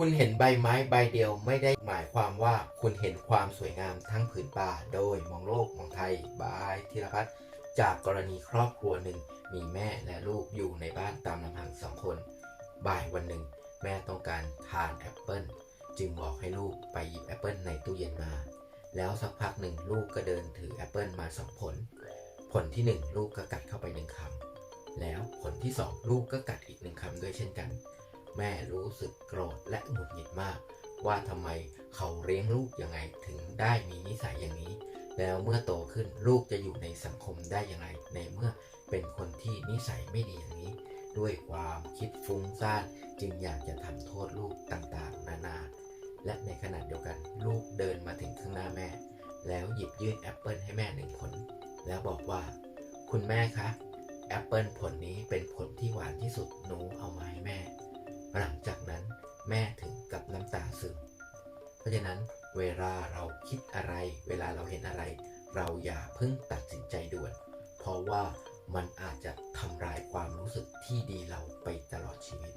คุณเห็นใบไม้ใบเดียวไม่ได้หมายความว่าคุณเห็นความสวยงามทั้งผืนป่า โดยมองโลกมองไทยบายธีรพัฒน์จากกรณีครอบครัวหนึ่งมีแม่และลูกอยู่ในบ้านตามลำพังสองคน บ่ายวันหนึ่ง แม่ต้องการทานแอปเปิลจึงบอกให้ลูกไปหยิบแอปเปิลในตู้เย็นมา แล้วสักพักหนึ่งลูกก็เดินถือแอปเปิลมาสองผล ผลที่หนึ่งลูกก็กัดเข้าไปหนึ่งคำแล้วผลที่สองลูกก็กัดอีกหนึ่งคำด้วยเช่นกัน แม่รู้สึกโกรธและหงุดหงิดมาก ว่าทำไมเขาเลี้ยงลูกยังไงถึงได้มีนิสัยอย่างนี้ แล้วเมื่อโตขึ้นลูกจะอยู่ในสังคมได้อย่างไรในเมื่อเป็นคนที่นิสัยไม่ดีอย่างนี้ ด้วยความคิดฟุ้งซ่านจึงอยากจะทำโทษลูกต่างๆ นานา และในขณะเดียวกันลูกเดินมาถึงข้างหน้าแม่ แล้วหยิบยื่นแอปเปิลให้แม่หนึ่งผล แล้วบอกว่า คุณแม่คะแอปเปิลผลนี้เป็นผลที่หวานที่สุดหนูเอามาให้แม่ หลังจากนั้นแม่ถึงกับน้ำตาซึม เพราะฉะนั้นเวลาเราคิดอะไร เวลาเราเห็นอะไร เราอย่าเพิ่งตัดสินใจด่วน เพราะว่ามันอาจจะทำลายความรู้สึกที่ดีเราไปตลอดชีวิต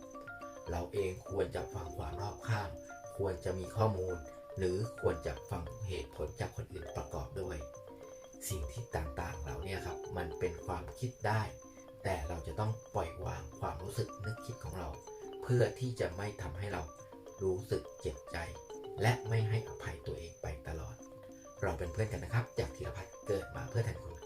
เราเองควรจะฟังความรอบข้าง ควรจะมีข้อมูล หรือควรจะฟังเหตุผลจากคนอื่นประกอบด้วย สิ่งที่ต่างๆเหล่านี้ครับ มันเป็นความคิดได้ แต่เราจะต้องปล่อยวางความรู้สึกนึกคิดของเรา พื่อที่จะไม่ทำให้เรารู้สึกเจ็บใจ และไม่ให้อภัยตัวเองไปตลอด เราเป็นเพื่อนกันนะครับ จากธีรพัฒน์เกิดมาเพื่อแทนคุณ